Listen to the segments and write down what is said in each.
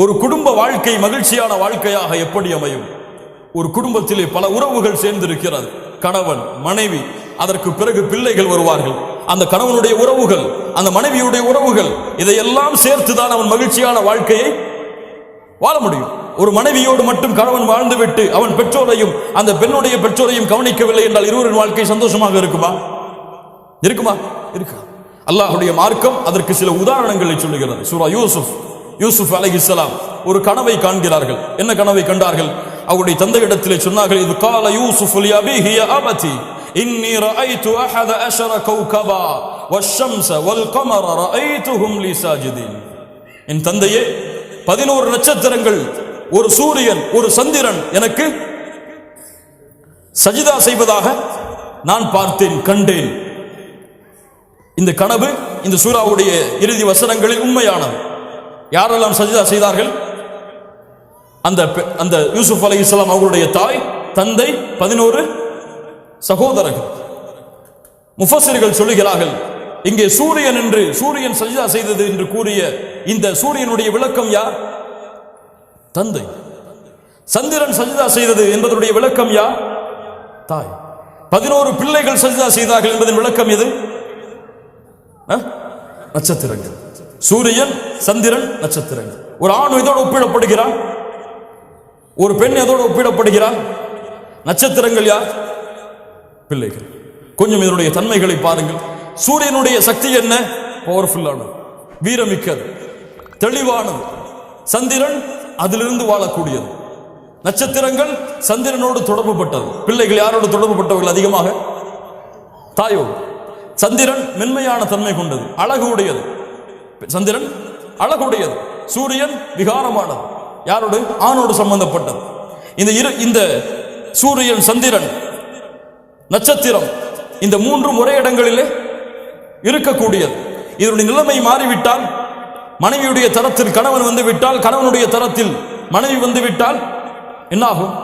ஒரு குடும்ப வாழ்க்கை மகிழ்ச்சியான வாழ்க்கையாக எப்படி அமையும்? ஒரு குடும்பத்திலே பல உறவுகள் சேர்ந்திருக்கிறது. கணவன் மனைவி அதற்கு பிறகு பிள்ளைகள் வருவார்கள். அந்த கணவனுடைய உறவுகள் அந்த மனைவியுடைய உறவுகள் இதையெல்லாம் சேர்த்துதான் அவன் மகிழ்ச்சியான வாழ்க்கையை வாழ முடியும். ஒரு மனைவியோடு மட்டும் கணவன் வாழ்ந்துவிட்டு அவன் பெற்றோரையும் அந்த பெண்ணுடைய பெற்றோரையும் கவனிக்கவில்லை என்றால் இருவரின் வாழ்க்கை சந்தோஷமாக இருக்குமா? இருக்குமா? இருக்கா. அல்லாஹ்வுடைய மார்க்கம் அதற்கு சில உதாரணங்களை சொல்லுகிறது. சூரா யூசுப். யூசுப் அலைஹிஸ்ஸலாம் ஒரு கனவை காண்கிறார்கள். என்ன கனவை கண்டார்கள்? அவருடைய தந்தையிடத்திலே சொன்னார்கள் இது கால யூசுப் அபதி இன்னி ரஅய்து அஹத அஷர கௌகபா வஷ்ஷம்ஸ வல் கமர ரஅய்துஹும் லி என் தந்தையே பதினோரு நட்சத்திரங்கள் ஒரு சூரியன் ஒரு சந்திரன் எனக்கு சஜிதா செய்வதாக நான் பார்த்தேன் கண்டேன். இந்த கனவு இந்த சூறாவுடைய இறுதி வசனங்களில் உண்மையானது. யாரெல்லாம் சஜிதா செய்தார்கள்? அந்த பெ- அந்த யூசுப் அலி இஸ்லாம் அவர்களுடைய தாய் தந்தை பதினோரு சகோதரர்கள். முஃபசிர்கள் சொல்லுகிறார்கள் இங்கே சூரியன் என்று சூரியன் சஜிதா செய்தது என்று கூறிய இந்த சூரியனுடைய விளக்கம் யார்? தந்தை. சந்திரன் சஜிதா செய்தது என்பதனுடைய விளக்கம் யார்? தாய். பதினோரு பிள்ளைகள் சஜிதா செய்தார்கள் என்பதன் விளக்கம் எது? நட்சத்திரங்கள். சூரியன் சந்திரன் நட்சத்திரங்கள். ஒரு ஆண் இதோடு ஒப்பிடப்படுகிறான் ஒரு பெண் எதோடு ஒப்பிடப்படுகிறான் நட்சத்திரங்கள் யார்? பிள்ளைகள். கொஞ்சம் இதனுடைய தன்மைகளை பாருங்கள். சூரியனுடைய சக்தி என்ன? பவர்ஃபுல்லானது வீரமிக்கது. தெளிவானது. சந்திரன் அதிலிருந்து வாழக்கூடியது. நட்சத்திரங்கள் சந்திரனோடு தொடர்புபட்டது. பிள்ளைகள் யாரோடு தொடர்புபட்டவர்கள் அதிகமாக? தாயோடு. சந்திரன் மென்மையான தன்மை கொண்டது. அழகு உடையது. சந்திரன் அழகுடையது. சூரியன் விகாரமானது. யாரோடு? ஆணோடு சம்பந்தப்பட்டது. இந்த இரு இந்த சூரியன் சந்திரன் நட்சத்திரம் இந்த மூன்று ஒரே இடங்களிலே இருக்கக்கூடியது. இதனுடைய நிலைமை மாறிவிட்டால் மனைவியுடைய தரத்தில் கணவன் வந்து விட்டால் கணவனுடைய தரத்தில் மனைவி வந்து விட்டால் என்னாகும்?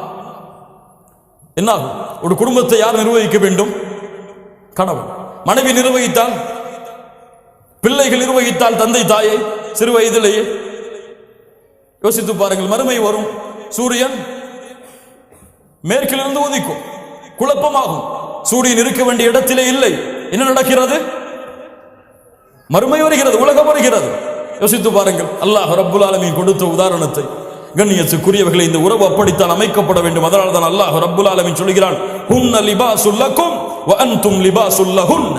என்னாகும்? ஒரு குடும்பத்தை யார் நிர்வகிக்க வேண்டும்? கணவன். மனைவி நிர்வகித்தால் பிள்ளைகள் நிர்வகித்தால் தந்தை தாயை சிறு வயதிலேயே. யோசித்து பாருங்கள் மறுமை வரும். சூரியன் மேற்கிலிருந்து உதிக்கும். குழப்பமாகும். சூரியன் இருக்க வேண்டிய இடத்திலே இல்லை. என்ன நடக்கிறது? மறுமை வருகிறது உலகம் வருகிறது. யோசித்து பாருங்கள் அல்லாஹ் ரப்புல் ஆலமி கொடுத்த உதாரணத்தை. கண்ணியத்துக்குரியவர்களை இந்த உறவு அப்படித்தான் அமைக்கப்பட வேண்டும். அதனால் தான் அல்லாஹ் ரப்புல் ஆலமீன் சொல்கிறான் ஹுன்ன லிபாசுல்லக்கும் வ அன்தும் லிபாசுல்லஹுன்ன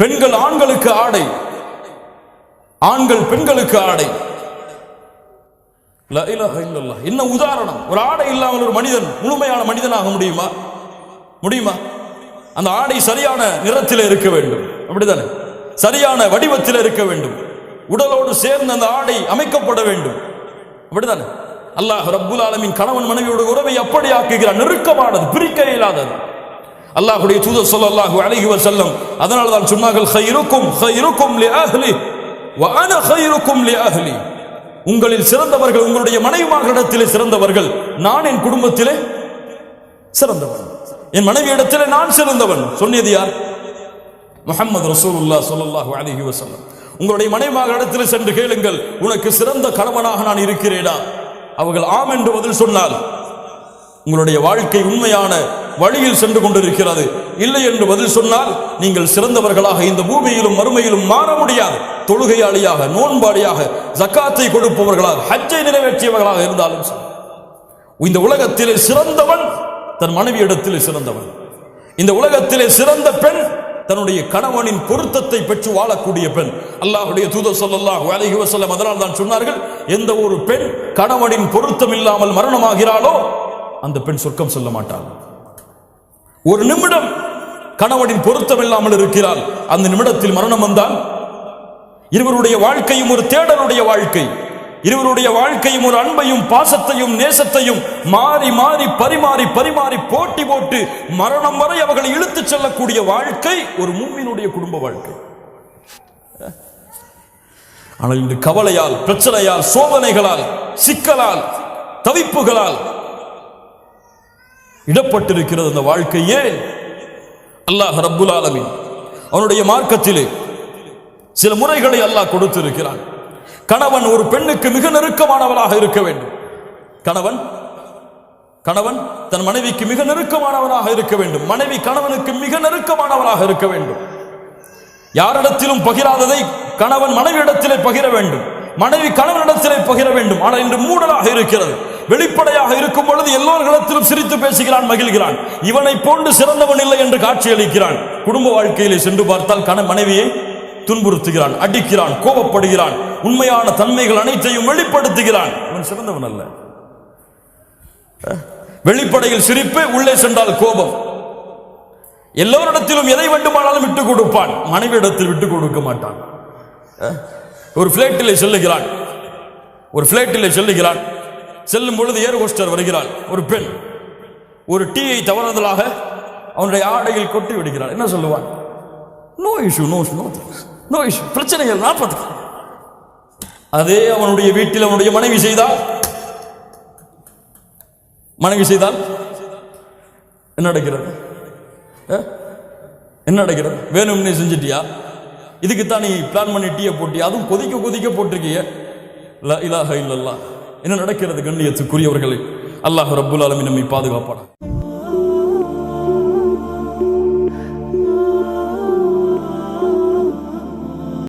பெண்கள் ஆண்களுக்கு ஆடை. ஆண்கள் பெண்களுக்கு ஆடை. என்ன உதாரணம்? ஒரு ஆடை இல்லாமல் ஒரு மனிதன் முழுமையான மனிதனாக முடியுமா? முடியுமா? அந்த ஆடை சரியான நிறத்தில் இருக்க வேண்டும். அப்படிதானே? சரியான வடிவத்தில் இருக்க வேண்டும். உடலோடு சேர்ந்து அந்த ஆடை அமைக்கப்பட வேண்டும். அப்படிதானே? அல்லாஹ் ரப்புல் ஆலமின் கணவன் மனைவியோட உறவை அப்படி ஆக்குகிறார் நெருக்கமானது பிரிக்க இயலாதது. அல்லாஹுடைய தூதர் சொல்லல்லாஹு அலைஹி செல்லம் அதனால தான் சொன்னார்கள் khayrukum khayrukum லி அஹ்லி வான ana லி அஹ்லி. உங்களில் சிறந்தவர்கள் உங்களுடைய மனைவிமார்களிடத்திலே சிறந்தவர்கள் நான் என் குடும்பத்திலே சிறந்தவன். என் மனைவியிடத்திலே நான் சிறந்தவன். சொன்னது யார்? முகமது ரசூலுல்லா சொல்லல்லாஹு அலைஹி வசல்லம் உங்களுடைய மனைவிமார்களிடத்தில் சென்று கேளுங்கள் உனக்கு சிறந்த கணவனாக நான் இருக்கிறேனா? அவர்கள் ஆம் என்று பதில் சொன்னால் உங்களுடைய வாழ்க்கை உண்மையான வழியில் சென்று கொண்டிருக்கிறது. இல்லை என்று பதில் சொன்னால் நீங்கள் சிறந்தவர்களாக இந்த பூமியிலும் மறுமையிலும் மாற முடியாது. தொழுகையாளியாக நோன்பாளியாக ஜக்காத்தை கொடுப்பவர்களாக ஹஜ்ஜை நிறைவேற்றியவர்களாக இருந்தாலும் இந்த உலகத்திலே சிறந்தவன் தன் மனைவியிடத்திலே சிறந்தவன். இந்த உலகத்திலே சிறந்த பெண் தன்னுடைய கணவனின் பொருத்தத்தை பெற்று வாழக்கூடிய பெண். அல்லாஹுடைய தூதர் சொல்லல்லாஹ் அலைஹி வஸல்லம் அதனால் தான் சொன்னார்கள் எந்த ஒரு பெண் கணவனின் பொருத்தம் இல்லாமல் மரணமாகிறாளோ அந்த பெண் சொர்க்கம் சொல்ல மாட்டாள். ஒரு நிமிடம் கணவனின் பொருத்தம் இல்லாமல் இருக்கிறாள். அந்த நிமிடத்தில் மரணம் வந்தால் இருவருடைய வாழ்க்கையும் ஒரு தேடலுடைய வாழ்க்கை. இருவருடைய வாழ்க்கையும் ஒரு அன்பையும் பாசத்தையும் நேசத்தையும் மாறி மாறி பரிமாறி பரிமாறி போட்டி போட்டு மரணம் வரை அவர்களை இழுத்துச் செல்லக்கூடிய வாழ்க்கை ஒரு மூமினுடைய குடும்ப வாழ்க்கை. ஆனால் இன்று கவலையால் பிரச்சனையால் சோதனைகளால் சிக்கலால் தவிப்புகளால் இடப்பட்டிருக்கிறது அந்த வாழ்க்கையே அல்லாஹ் ரப்புல் ஆலமீன் அவனுடைய மார்க்கத்திலே சில முறைகளை அல்லாஹ் கொடுத்திருக்கிறான். கணவன் ஒரு பெண்ணுக்கு மிக நெருக்கமானவனாக இருக்க வேண்டும். கணவன் கணவன் தன் மனைவிக்கு மிக நெருக்கமானவனாக இருக்க வேண்டும். மனைவி கணவனுக்கு மிக நெருக்கமானவராக இருக்க வேண்டும். யாரிடத்திலும் பகிராததை கணவன் மனைவியிடத்திலே பகிர வேண்டும். மனைவி கணவனிடத்திலே பகிர வேண்டும். ஆனால் இன்று மூடலாக இருக்கிறது. வெளிப்படையாக இருக்கும் பொழுது எல்லோர்களிடத்திலும் சிரித்து பேசுகிறான் மகிழ்கிறான். இவனை போன்று சிறந்தவன் இல்லை என்று காட்சியளிக்கிறான். குடும்ப வாழ்க்கையிலே சென்று பார்த்தால் கண மனைவியை துன்புறுத்துகிறான் அடிக்கிறான் கோபப்படுகிறான் உண்மையான தன்மைகள் அனைத்தையும் வெளிப்படுத்துகிறான். இவன் சிறந்தவன் அல்ல. வெளிப்படையில் சிரிப்பு உள்ளே சென்றால் கோபம். எல்லோரிடத்திலும் எதை வேண்டுமானாலும் விட்டுக் கொடுப்பான். மனைவியிடத்தில் விட்டுக் கொடுக்க மாட்டான். ஒரு பிளேட்டிலே செல்லுகிறான். ஒரு பிளேட்டிலே செல்லுகிறான். செல்லும் பொழுது ஏர் ஹோஸ்டர் வருகிறாள். ஒரு பெண். ஒரு டீயை தவறுதலாக அவனுடைய ஆடையில் கொட்டி விடுகிறாள். என்ன சொல்லுவான்? No issue no no no issue பிரச்சனைகள் நாற்பது. அதே அவனுடைய வீட்டில் அவனுடைய மனைவி செய்தால் மனைவி செய்தால் என்ன நடக்கிறது? என்ன நடக்கிறது? வேணும்னே செஞ்சிட்டியா? இதுக்குத்தான் நீ பிளான் பண்ணி டீயை போட்டியா? அதுவும் கொதிக்க கொதிக்க போட்டிருக்கிய. லா இலாஹ இல்லல்லா என்ன நடக்கிறது கண்ணியத்துக்குரியவர்களை அல்லாஹ் ரப்புல் அலமின் நம்மை பாதுகாப்பாடா